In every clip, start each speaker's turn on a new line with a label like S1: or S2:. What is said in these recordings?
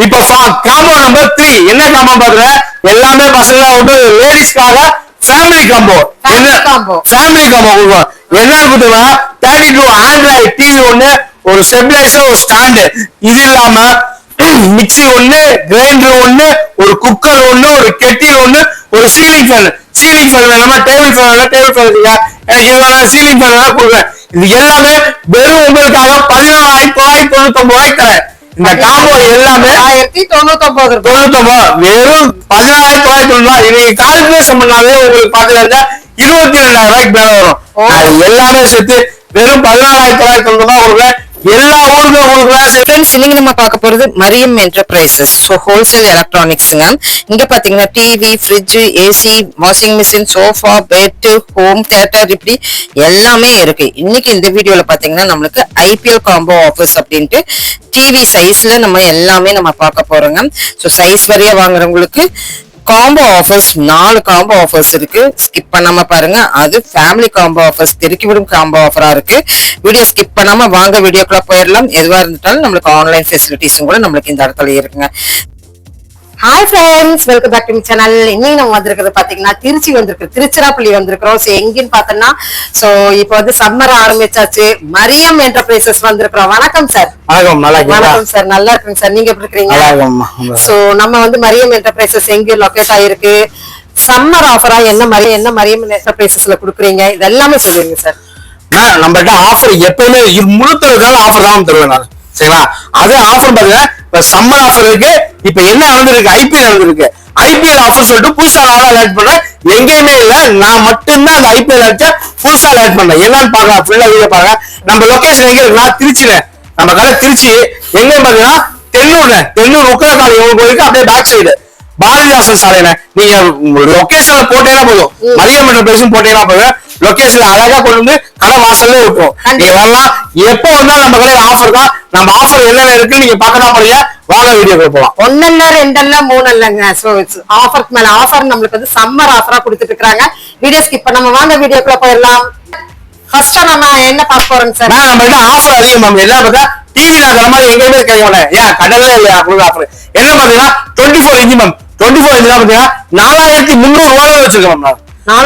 S1: இப்ப combo number three என்ன combo பாக்குற எல்லாமே பசங்க வந்து லேடிஸ்க்காக ஃபேமிலி காம்போ. ஃபேமிலி காம்போ கொடுக்கும் என்ன கொடுத்தா தேர்ட்டி டூ ஆண்ட்ராய்ட் டிவி ஒண்ணு ஒரு ஸ்டெபிலைசர் ஒரு ஸ்டாண்டு இது இல்லாம மிக்ஸி ஒண்ணு கிரைண்டர் ஒண்ணு ஒரு குக்கர் ஒண்ணு ஒரு கெட்டில் ஒண்ணு ஒரு சீலிங் ஃபேன் சீலிங் ஃபேன் வேணாமா? டேபிள் ஃபேன் வேணா டேபிள் ஃபேன் இருக்கா எனக்கு இது வேணா சீலிங் ஃபேன் வேணா கொடுக்குறேன் இது எல்லாமே வெறும் உங்களுக்காக பதினாலாயிரத்தி தொள்ளாயிரத்தி தொண்ணூத்தி ஒன்பது ரூபாய்க்கு தரேன். இந்த காம்போ எல்லாமே
S2: ஆயிரத்தி தொண்ணூத்தி ஒன்பது ரூபாய்.
S1: வெறும் பதினாயிரத்தி தொள்ளாயிரத்தி தொண்ணூறு. இன்னைக்கு கால்குலேஷன் பண்ணாலே உங்களுக்கு பாக்குறது இருபத்தி ரெண்டாயிரம் ரூபாய்க்கு மேல வரும். எல்லாமே சேர்த்து வெறும் பதினாலாயிரத்தி தொள்ளாயிரத்தி தொண்ணூறு ரூபாய் எல்லா ஊருக்கும் உங்களுக்கு
S2: ஃப்ரெண்ட்ஸ் இன்னைக்கு நம்ம பார்க்க போறது மரியம் என்டர்பிரைசஸ் ஸோ ஹோல்சேல் எலக்ட்ரானிக்ஸுங்க இங்க பாத்தீங்கன்னா TV fridge AC washing machine sofa bed home theatre இப்படி எல்லாமே இருக்கு. இன்னைக்கு இந்த வீடியோல பாத்தீங்கன்னா நம்மளுக்கு ஐபிஎல் காம்போ ஆஃபர்ஸ் அப்படின்ட்டு டிவி சைஸ்ல நம்ம எல்லாமே நம்ம பார்க்க போறோங்க. ஸோ சைஸ் வரைய வாங்குறவங்களுக்கு காம்போ ஆஃபர்ஸ் நாலு காம்போ ஆஃபர்ஸ் இருக்கு. ஸ்கிப் பண்ணாம பாருங்க. அது ஃபேமிலி காம்போ ஆஃபர்ஸ் திருக்கி விடும் காம்போ ஆஃபரா இருக்கு. வீடியோ ஸ்கிப் பண்ணாம வாங்க வீடியோக்குள்ள போயிடலாம். எதுவா இருந்துட்டாலும் நம்மளுக்கு ஆன்லைன் ஃபெசிலிட்டிஸும் கூட நம்மளுக்கு இந்த இடத்துல இருக்குங்க. Hi friends welcome back to channel இன்னைக்கு நம்ம வந்திருக்கிறது பாத்தீங்கன்னா திருச்சி வந்திருக்கு. திருச்சிராப்பள்ளி வந்திருக்கிறோம். ஸோ எங்கன்னு பார்த்தோம்னா ஸோ இப்போ வந்து சம்மர் ஆரம்பிச்சாச்சு. மரியம் என்டர்பிரைசஸ் வந்திருக்கிறோம். வணக்கம் சார்
S1: வணக்கம்.
S2: வணக்கம் சார் நல்லா இருக்குங்க சார் நீங்க எப்படி இருக்கிறீங்க? சோ நம்ம வந்து மரியம் என்டர்பிரைசஸ் எங்க லொகேட் ஆயிருக்கு? சம்மர் ஆஃபரா என்ன மாதிரி என்ன மரியம் என்டர்பிரைசஸ்ல குடுக்குறீங்க? இது எல்லாமே சொல்லுங்க சார்
S1: நம்மகிட்ட ஆஃபர் எப்பயுமே இது முழுத்ததுக்காக ஆஃபர் தான் தருவேன் நான். சரிங்களா? அதே ஆஃபர் பாருங்க இப்ப சம்மர் ஆஃபர் இருக்கு. இப்ப என்ன நடந்திருக்கு? ஐபிஎல் நடந்திருக்கு. ஐபிஎல் ஆஃபர் சொல்லிட்டு புதுசா நாளா லேட் பண்றேன் எங்கேயுமே இல்ல. நான் மட்டும்தான் அந்த ஐபிஎல் அடிச்ச புதுசா லேட் பண்றேன் என்னன்னு பாக்கலாம் ஃபுல்லா வீடியோ பாருங்க நம்ம லொகேஷன் எங்க இருக்குன்னா திருச்சியில. நம்ம கடை திருச்சி. எங்க பாத்தீங்கன்னா தென்னூர்ல. தென்னூர் உக்கரக்காளி கோயிலுக்கு அப்படியே பேக் சைடு பாரதிதாசன் சாலையில நீங்க லொகேஷன்ல போட்டீங்கன்னா போதும். மரியம் என்டர்பிரைஸும் போட்டீங்கன்னா போதும். லொகேஷன்ல அழகா கொண்டு வந்து கடை வாசல்ல விட்டுரும் நீங்க வரலாம் எப்போ வந்தாலும் நம்ம கடையில ஆஃபர் தான். நம்ம ஆஃபர் என்னென்ன இருக்கு நீங்க பார்க்கலாம் போறீங்க வாங்க வீடியோக்கு போலாம்.
S2: ஒன்னல்ல ரெண்டல்ல மூணு இல்லைங்க ஆஃபருக்கு மேல ஆஃபர் நம்மளுக்கு வந்து சம்மர் ஆஃபரா கொடுத்துட்டு இருக்காங்க வீடியோ ஸ்கிப் பண்ணாம வாங்க வீடியோக்குள்ள போயிடலாம். ஃபர்ஸ்டா நம்ம என்ன பார்க்க போறோங்க சார்
S1: மேம் நம்மள்ட்ட ஆஃபர் அதிகம் மேம் எல்லாம் பார்த்தா டிவி நான் தர மாதிரி எங்கேயுமே கிடைக்க மாட்டேன். ஏன் கடல்ல இல்லையா உங்களுக்கு ஆஃபர் என்ன பாத்தீங்கன்னா twenty four inch ma'am twenty four inch பாத்தீங்கன்னா நாலாயிரத்தி முந்நூறு ரூபாய் வச்சிருக்கோம் மேம்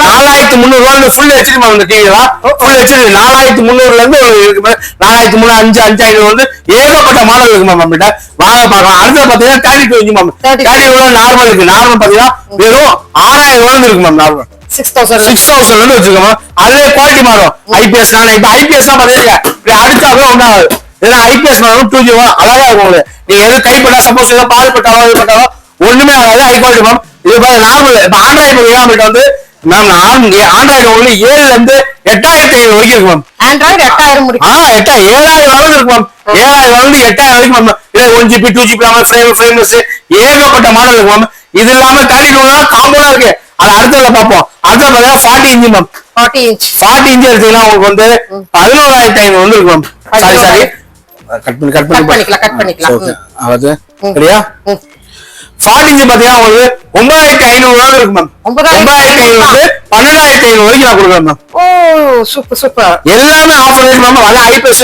S1: நாலாயிரத்தி முந்நூறு ரூபாய் ஃபுல் மேம் இந்த டிவி தான் ஃபுல் ஹெச்டி நாலாயிரத்தி முந்நூறுல இருந்து இருக்கு நாலாயிரத்தி மூணு அஞ்சு அஞ்சு ஐநூறு வந்து ஏகப்பட்ட மாடல் இருக்கு மேம் நம்மகிட்ட. வாங்க பார்க்கலாம். அடுத்து பாத்தீங்கன்னா thirty two inch ma'am
S2: 32.
S1: Thirty two normal இருக்கு. நார்மல் பாத்தீங்கன்னா வெறும் ஆறாயிரம் ரூபாய் இருக்கு ma'am normal
S2: six thousand
S1: six thousand வந்து வச்சிருக்கோம் அதுலயே குவாலிட்டி மாறும். ஐபிஎஸ் நான் இப்ப ஐபிஎஸ் தான் பாத்தீங்க இப்படி அடிச்சாவே ஏன்னா ஐபிஎஸ் மாறும் டூ ஜி அழகா இருக்கும் உங்களுக்கு. நீங்க எதுவும் கைப்பட்டா சப்போஸ் ஏதோ பால் பட்டாலோ இது பட்டாலோ ஒண்ணுமே ஆகாது ஹை குவாலிட்டி மேம் இது பாருங்க நார்மல் இப்ப ஆண்ட்ராய்டு பார்த்தீங்கன்னா வந்து மேம் ஆண்ட்ராய்டு உங்களுக்கு ஏழுல இருந்து எட்டாயிரத்தி ஐநூறு வரைக்கும் இருக்கு மேம்
S2: ஆண்ட்ராய்டு எட்டாயிரம்
S1: ஆ எட்டா ஏழாயிரம் வரைக்கும் இருக்கு மேம் ஏழாயிரம் வந்து எட்டாயிரம் வரைக்கும் மேம் இது ஒன் ஜிபி டூ ஜிபி இல்லாம ஃப்ரேம் ஃப்ரேம்ஸ் ஏகப்பட்ட மாடல் இருக்கு மேம் இது இல்லாம தேர்ட்டி டூ காம்போலாம் இருக்கு. அது அடுத்ததுல பார்ப்போம். அடுத்த பார்த்தீங்கன்னா forty inch ma'am
S2: forty inch
S1: forty inch எடுத்தீங்கன்னா உங்களுக்கு வந்து பதினோராயிரத்தி ஐநூறு வந்து இருக்கு மேம் சாரி சாரி கட் பண்ணி கட் பண்ணி
S2: பண்ணிக்கலாம், cut பண்ணிக்கலாம்.
S1: ஓகே
S2: ம்.
S1: அதாவது சரியா? இன்ச்சு பாத்தீங்கன்னா உங்களுக்கு ஒன்பதாயிரத்தி ஐநூறு ரூபாய் இருக்கு மேம்
S2: ஒன்பதாயிரத்தி
S1: ஐநூறு வந்து பன்னெண்டாயிரத்தி ஐநூறு வரைக்கும் நான் கொடுக்குறேன் மேம்
S2: ஓ சூப்பர் சூப்பர்
S1: எல்லாமே ஆஃபர் ரேட் மேம் அதான் ஐபிஎஸ்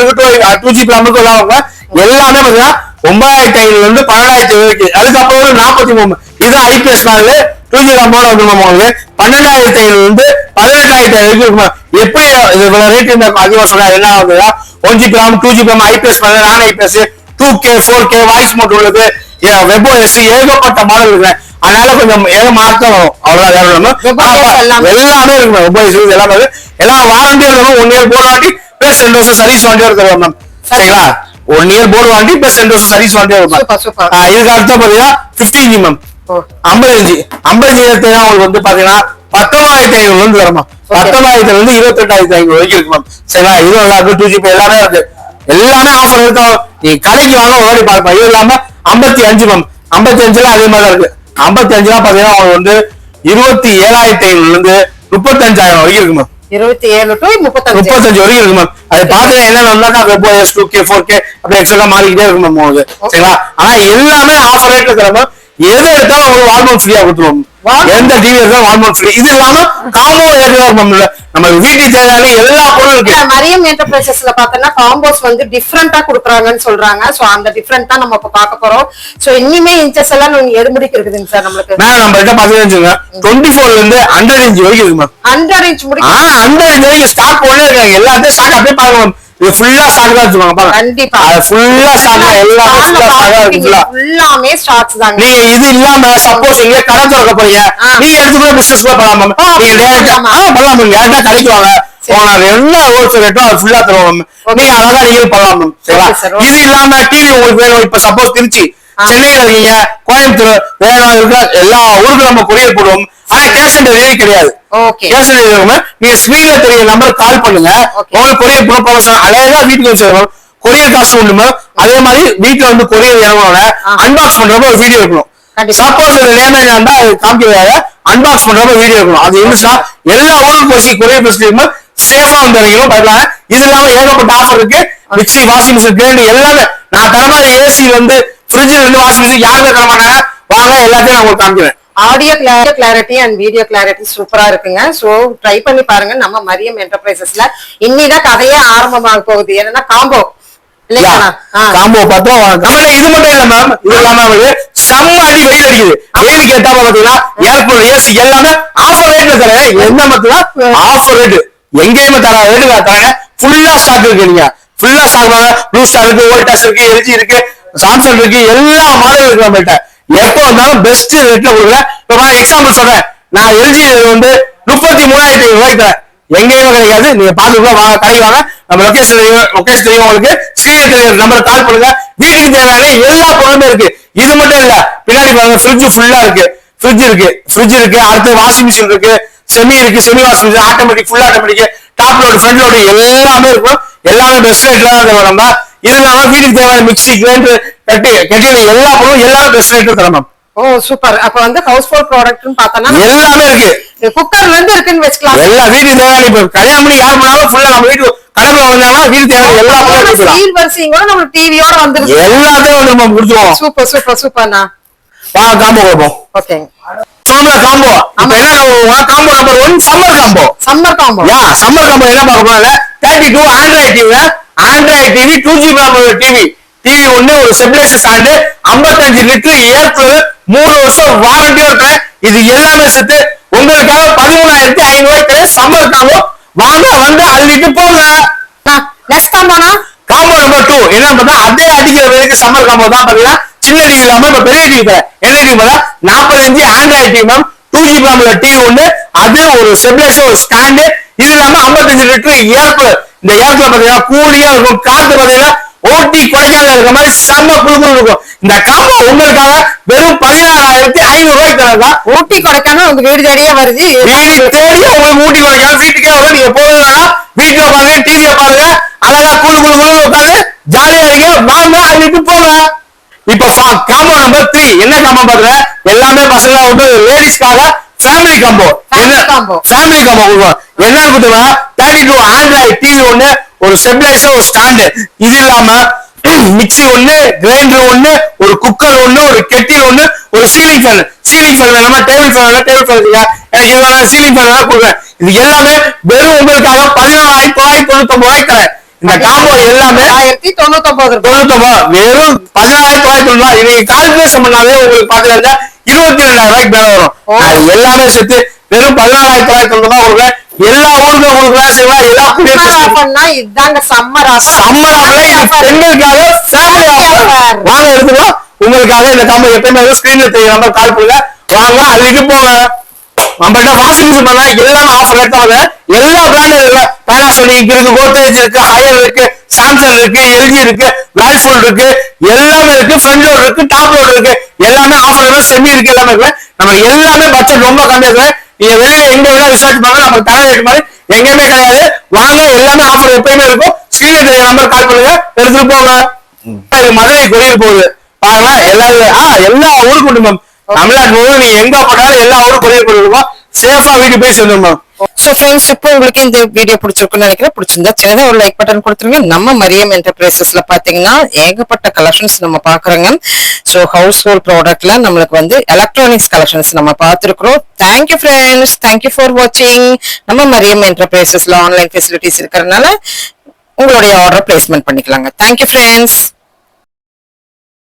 S1: டூ ஜி பிளாமுக்கு எல்லாம் வாங்க எல்லாமே பாத்தீங்கன்னா ஒன்பதாயிரத்தி ஐநூறுல இருந்து பன்னெண்டாயிரத்தி வரைக்கும். அதுக்கப்புறம் ஒரு நாற்பத்தி மூணு. இது ஐபிஎஸ் நாலு டூ ஜி ரம்போட வந்து மேம் உங்களுக்கு. பன்னெண்டாயிரத்தி ஐநூறுல இருந்து பதினெட்டாயிரத்தி ஐநூறு வரைக்கும் இருக்கும் இது எப்படி இவ்வளவு ரேட் இந்த அதிகமா சொன்னா என்ன ஆகுதுன்னா ஒன் ஜி பிளாம் டூ ஜி பிளாம் ஐபிஎஸ் நான் IPS two K four K voice mode உள்ளது வெபோ எஸ் ஏகப்பட்ட மாடல் இருக்கு அதனால கொஞ்சம் ஏதோ மாற்றம் வரும். அவ்வளவுதான் வேற
S2: OS எல்லாமே.
S1: இருக்கு மேம் வெபோ எஸ் எல்லாமே எல்லாம் வாரண்டி இருக்கும் one year board warranty plus ரெண்டு வருஷம் சர்வீஸ் வாண்டியா இருக்கிறோம் மேம் சரிங்களா? One year board warranty plus ரெண்டு வருஷம் சர்வீஸ் வாண்டியா இருக்கும். இதுக்கு அடுத்த பாத்தீங்கன்னா பிப்டி இன்ஜி மேம் ஐம்பது இன்ச்சு ஐம்பது இன்ச்சு எடுத்தீங்கன்னா உங்களுக்கு வந்து பாத்தீங்கன்னா பத்தொன்பதாயிரத்தி ஐநூறுல இருந்து வரமா பத்தொன்பதாயிரத்துல இருந்து இருபத்தி எட்டாயிரத்தி ஐநூறு வரைக்கும் இருக்கு மேம் சரிங்களா? இது நல்லா இருக்கு டூ ஜிபி எல்லாமே இருக்கு. எல்லாமே ஆஃபர் இருக்கும் நீ கடைக்கு வாங்க ஒரு வாட்டி பார்ப்போம் இது இல்லாம ஐம்பத்தி அஞ்சு மேம் ஐம்பத்தி அஞ்சுல அதே மாதிரி தான் இருக்கு. ஐம்பத்தி அஞ்சுல பாத்தீங்கன்னா உங்களுக்கு வந்து இருபத்தி ஏழாயிரத்தி ஐநூறுல இருந்து முப்பத்தஞ்சாயிரம் வரைக்கும் இருக்கு மேம்
S2: இருபத்தி ஏழு டு முப்பத்தஞ்சு.
S1: முப்பத்தஞ்சு வரைக்கும் இருக்கு மேம் அது பாத்தீங்கன்னா என்ன வந்தாக்கா webOS two K four K அப்படி எக்ஸ்ட்ரா மாறிக்கிட்டே இருக்கும் மேம் உங்களுக்கு. சரிங்களா? ஆனா எல்லாமே ஆஃபர் ரேட்ல இருக்கிற மேம் எது எடுத்தாலும் உங்களுக்கு வால்மோன் ஃப்ரீயா கொடுத்துருவோம். எந்த டிவி இருந்தாலும் வால்மார்ட் ஃப்ரீ இது இல்லாம காமோ ஏரியா நம்ம வீட்டுக்கு தேவையான எல்லா பொருளும் இருக்கு.
S2: மரியம் என்டர்பிரைசஸ்ல பார்த்தோம்னா காம்போஸ் வந்து டிஃப்ரெண்டா குடுக்குறாங்கன்னு சொல்றாங்க. சோ அந்த டிஃப்ரெண்ட் தான் நம்ம இப்ப பார்க்க போறோம். சோ இனிமே இன்ச்சஸ் எல்லாம் நீங்க எது முடிக்கு இருக்குதுங்க சார் நம்மளுக்கு.
S1: மேம் நம்ம கிட்ட பாத்தீங்கன்னா டுவெண்ட்டி ஃபோர்ல இருந்து ஹண்ட்ரட் இன்ச் வரைக்கும் இருக்கு மேம்.
S2: ஹண்ட்ரட் இன்ச்
S1: ஆ
S2: முடிக்கு
S1: ஹண்ட்ரட் இன்ச் வரைக்கும் ஸ்டாக் போனே இருக்காங்க. எல்லாத்தையும் ஸ்டாக் அப்படியே பாருங்க மேம் இது ஃபுல்லா ஸ்டாக் தான் வச்சுக்கோங்க பாருங்க.
S2: கண்டிப்பா.
S1: அது ஃபுல்லா ஸ்டாக் எல்லாமே ஃபுல்லா ஸ்டாக்
S2: எல்லாமே ஸ்டாக்ஸ் தாங்க.
S1: நீங்க இது இல்லாம சப்போஸ் எங்க கடை திறக்க போறீங்க. நீங்க எடுத்து கூட பிசினஸ் கூட பண்ணலாம் நீங்க டேரக்டா. ஆ பண்ணலாம் டேரக்டா கடைக்கு வாங்க.
S2: சரி.
S1: போனாங்க என்ன ஹோல்சேல் ரேட்டோ அது ஃபுல்லா தருவோம் நீங்க அழகா நீங்க பண்ணலாம் மேம் சரிங்களா. இது இல்லாம டிவி உங்களுக்கு வேணும். இப்ப சப்போஸ் திருச்சி. சென்னையில இருக்கீங்க. கோயம்புத்தூர் வேணும் எல்லா ஊருக்கும் நம்ம கொரியர் போடுவோம். ஆனா கேஷ் ஆன் டெலிவரி கிடையாது. டெலிவரி நீங்க ஸ்கிரீன்ல தெரிய நம்பர் கால் பண்ணுங்க. உங்களுக்கு கொரியர் பண்ண ப்ரொஃபஷன் அழகா வீட்டுக்கு வந்து கொரியர் காசு உண்டு மேம் அதே மாதிரி வீட்டுல வந்து கொரியர் இறங்கணும்
S2: ஆ.
S1: அன்பாக்ஸ் பண்றப்ப ஒரு வீடியோ இருக்கணும். சப்போஸ் அது டேமேஜ் ஆண்டா அது காமிக்கிறாங்க அன்பாக்ஸ் பண்றப்ப வீடியோ இருக்கணும். அது இருந்துச்சுன்னா எல்லா ஊருக்கும் போய் கொரியர் ஃபெசிலிட்டி சேஃபா வந்து இறங்கிடும் இது இல்லாம ஏகப்பட்ட ஆஃபர் இருக்கு. மிக்ஸி வாஷிங் மிஷின் கிரைண்டர் எல்லாமே. நான் தர மாதிரி ஏசி வந்து ஃப்ரிட்ஜ்ல இருந்து வாஷிங் மிஷின் யாருமே தர மாட்டாங்க வாங்க எல்லாத்தையும் நான் உங்களுக்கு காமிக்கிறேன்.
S2: Audio clarity and video clarity சூப்பரா இருக்குங்க. சோ ட்ரை பண்ணி பாருங்க. நம்ம மரியம் என்டர்பிரைசஸ்ல இன்னிதான் கதையே ஆரம்பமாக போகுது. என்னன்னா காம்போ.
S1: காம்போ பார்த்தா கமல இது மட்டும் இல்ல மேம் இது இல்லாம வந்து செம்ம அடி வெயில் அடிக்குது. வெயில் கேட்டா பாத்தீங்கன்னா ஏசி எல்லாமே ஆஃபர் ரேட்ல தரேன். என்ன மட்டும் ஆஃபர் ரேட் எங்கேயுமே தர ரேட்டு தராங்க ஃபுல்லா ஸ்டாக் இருக்கு நீங்க. ஃபுல்லா ஸ்டாக் ப்ளூ ஸ்டார் இருக்கு வோல்டாஸ் இருக்கு எல்ஜி இருக்கு சாம்சங் இருக்கு எல்லா மாடல் இருக்கு நம்மகிட்ட எப்போ வந்தாலும் பெஸ்ட் ரேட்ல கொடுக்குறேன் இப்ப எக்ஸாம்பிள் சொல்றேன். நான் எல்ஜி வந்து முப்பத்தி மூணாயிரத்தி ஐநூறு ரூபாய்க்கு தரேன் எங்கேயுமே கிடைக்காது. நீங்க பாத்துக்கலாம் வாங்க கடைக்கு வாங்க. நம்ம லொகேஷன் தெரியும் லொகேஷன் தெரியும் உங்களுக்கு. ஸ்கிரீன் தெரியும் நம்பர் கால் பண்ணுங்க. வீட்டுக்கு தேவையான எல்லா பொருளுமே இருக்கு. இது மட்டும் இல்ல பின்னாடி பாருங்க ஃப்ரிட்ஜ் ஃபுல்லா இருக்கு. ஃப்ரிட்ஜ் இருக்கு. ஃப்ரிட்ஜ் இருக்கு. அடுத்து வாஷிங் மிஷின் இருக்கு. செமி இருக்கு. Semi washing machine automatic full automatic top load front load எல்லாமே இருக்கும். எல்லாமே பெஸ்ட் ரேட்ல தான் நம்ம இது இல்லாம வீட்டுக்கு தேவையான மிக்ஸி கிரைண்டர் கட்டி கட்டில எல்லா பொருளும் எல்லாமே பெஸ்ட் ரேட்ல தரோம் மேம்
S2: ஓ சூப்பர் அப்ப வந்து ஹவுஸ் ஹோல்ட் ப்ராடக்ட்னு பார்த்தோம்னா
S1: எல்லாமே இருக்கு.
S2: குக்கர்ல இருந்து இருக்குன்னு வச்சுக்கலாம்.
S1: எல்லா வீட்டுக்கு தேவையான இப்ப கல்யாணம் பண்ணி யார் பண்ணாலும் ஃபுல்லா நம்ம வீட்டு கடைக்குள்ள வந்தாங்கன்னா வீட்டுக்கு தேவையான எல்லா பொருளும்
S2: சீல் வரிசையும் கூட நம்ம டிவியோட வந்துருது
S1: எல்லாத்தையும் வந்து நம்ம கொடுத்துருவோம்
S2: சூப்பர் சூப்பர் சூப்பர்ண்ணா
S1: வாங்க காம்போ கொடுப்போம்
S2: ஓகே
S1: சோம்ல காம்போ என்ன combo number one summer combo
S2: summer combo
S1: yeah summer combo என்ன பார்க்க போறாங்க thirty two Android TV Android TV two GB TV TV ஒண்ணு ஒரு ஸ்டெபிலைசர் ஸ்டாண்டு ஐம்பத்தஞ்சு லிட்டர் ஏர் கூலர் மூணு வருஷம் வாரண்டியும் இருக்கேன் இது எல்லாமே சேர்த்து உங்களுக்காக பதிமூணாயிரத்தி ஐநூறு ரூபாய்க்கு சம்மர் காம்போ வாங்க வந்து அள்ளிட்டு போங்க.
S2: நெக்ஸ்ட் காம்போனா
S1: காம்போ நம்பர் டூ என்ன பார்த்தா அதே அடிக்கிற வேலைக்கு சம்மர் காம்போ தான் பாத்தீங்கன்னா சின்ன டிவி இல்லாம இப்ப பெரிய டிவி தரேன் என்ன டிவி பார்த்தா நாற்பத்தஞ்சு Android TV ma'am two GB ரேம்ல TV ஒண்ணு அது ஒரு ஸ்டெபிலைசர் ஒரு ஸ்டாண்டு இது இல்லாம 55 லிட்டர் ஏர்குலர் இந்த ஏர்குலர் பாத்தீங்கன்னா கூலிங்கா இருக்கும் காத்து பாத்தீங்கன்னா ஓட்டி கொடைக்கானல் இருக்க மாதிரி செம்ம குழுக்குழு இருக்கும். இந்த காம்போ உங்களுக்காக வெறும் பதினாறாயிரத்தி ஐநூறு ரூபாய்க்கு தரதா
S2: ஊட்டி கொடைக்கானல் உங்க வீடு தேடியே வருது.
S1: வீடு தேடி உங்களுக்கு ஊட்டி குறைக்காம வீட்டுக்கே வரும். நீங்க போகணும்னா வீட்டுல உட்காந்து டிவியை பாருங்க. அழகா குழு குழு குழு உட்காந்து ஜாலியா இருங்க. வாங்க அள்ளிட்டு போங்க. இப்ப காம்போ நம்பர் த்ரீ என்ன காம்போ பாருங்க எல்லாமே பசங்க வந்து லேடிஸ்க்காக ஃபேமிலி காம்போ என்ன?
S2: combo.
S1: ஃபேமிலி காம்போ கொடுப்போம். என்னன்னு கொடுத்தோம்னா தேர்ட்டி டூ ஆண்ட்ராய்ட் டிவி ஒண்ணு. ஒரு ஸ்டெபிலைசர் ஒரு ஸ்டாண்டு இது இல்லாம மிக்ஸி ஒண்ணு கிரைண்டர் ஒண்ணு ஒரு குக்கர் ஒண்ணு ஒரு கெட்டில் ஒண்ணு ஒரு சீலிங் ஃபேன் சீலிங் ஃபேன் வேணாமா? டேபிள் ஃபேன் வேணா டேபிள் ஃபேன் எனக்கு இது வேணா சீலிங் ஃபேன் வேணா கொடுக்குறேன். இது எல்லாமே வெறும் உங்களுக்காக பதினாலாயிரத்தி தொள்ளாயிரத்தி தொண்ணூத்தி ஒன்பது ரூபாய்க்கு தரேன். இந்த காம்போ எல்லாமே
S2: ஆயிரத்தி தொண்ணூத்தி ஒன்பது ரூபாய்.
S1: தொண்ணூத்தொம்பது வெறும் பதினாயிரத்தி தொள்ளாயிரத்தி தொண்ணூறு நீங்க கால்குலேஷன் பண்ணாலே உங்களுக்கு பாக்குறதுல இருபத்தி ரெண்டாயிரம் ரூபாய்க்கு மேல வரும். எல்லாமே சேர்த்து வெறும் பதினாலாயிரத்தி தொள்ளாயிரத்தி தொண்ணூறு ரூபாய் கொடுக்குறேன். எல்லா ஊருக்கும் கொடுக்குறேன் சரிங்களா எல்லா
S2: இதாங்க சம்மர்
S1: சம்மர் பெண்களுக்காக ஃபேமிலி ஆஃபர்
S2: offer.
S1: வாங்க எடுத்துக்கலாம் உங்களுக்காக இந்த காம்போ எப்பயுமே ஸ்கிரீன்ல தெரிய நம்பர் கால் பண்ணுங்க வாங்க அள்ளிட்டு போங்க நம்மள்ட்ட வாஷிங் மிஷின் பண்ணா எல்லாமே ஆஃபர் வருது. எல்லா பிராண்டும் இருக்கு பேனாசோனிக் இருக்கு கோத்ரேஜ் இருக்கு ஹையர் இருக்கு சாம்சங் இருக்கு எல்ஜி இருக்கு வேல்ஃபுல் இருக்கு எல்லாமே இருக்கு. ஃப்ரண்ட் லோட் இருக்கு டாப் லோட் இருக்கு. எல்லாமே ஆஃபர் செமி இருக்கு எல்லாமே இருக்கு. நம்ம எல்லாமே பட்ஜெட் ரொம்ப கம்மியா இருக்கு நீங்க வெளியே எங்க வேணா விசாரிச்சு பாருங்க நமக்கு தர ரேட் மாதிரி எங்கேயுமே கிடையாது. வாங்க எல்லாமே ஆஃபர் எப்பயுமே இருக்கும். ஸ்கிரீன்ல தெரிய நம்பர் கால் பண்ணுங்க எடுத்துட்டு போங்க. மதுரை கொரியர் போகுது. பாருங்களா எல்லா ஆ எல்லா ஊருக்கு உண்டு மேம் தமிழ்நாட்டு முழுவதும் நீங்க எங்க போனாலும் எல்லா ஊரும் கொரியர் பண்ணிருக்கோம் சேஃபா வீட்டுக்கு போய் சேர்ந்துடும் மேம்
S2: சோ ஃப்ரெண்ட்ஸ் இப்போ உங்களுக்கு இந்த வீடியோ பிடிச்சிருக்குன்னு நினைக்கிறேன். பிடிச்சிருந்தா சின்னதா ஒரு லைக் பட்டன் கொடுத்துருங்க. நம்ம மரியம் என்டர்பிரைசஸ்ல பாத்தீங்கன்னா ஏகப்பட்ட கலெக்ஷன்ஸ் நம்ம பாக்குறோங்க
S3: ஸோ ஹவுஸ் ஹோல்ட் ப்ராடக்ட்ல நம்மளுக்கு வந்து எலக்ட்ரானிக்ஸ் கலெக்ஷன்ஸ் நம்ம பார்த்துருக்குறோம். தேங்க்யூ ஃப்ரெண்ட்ஸ் தேங்க்யூ ஃபார் வாட்சிங் நம்ம மரியம் என்டர்பிரைசஸ்ல ஆன்லைன் ஃபெசிலிட்டிஸ் இருக்கிறதுனால உங்களுடைய ஆர்டர் பிளேஸ்மெண்ட் பண்ணிக்கலாங்க. Thank you friends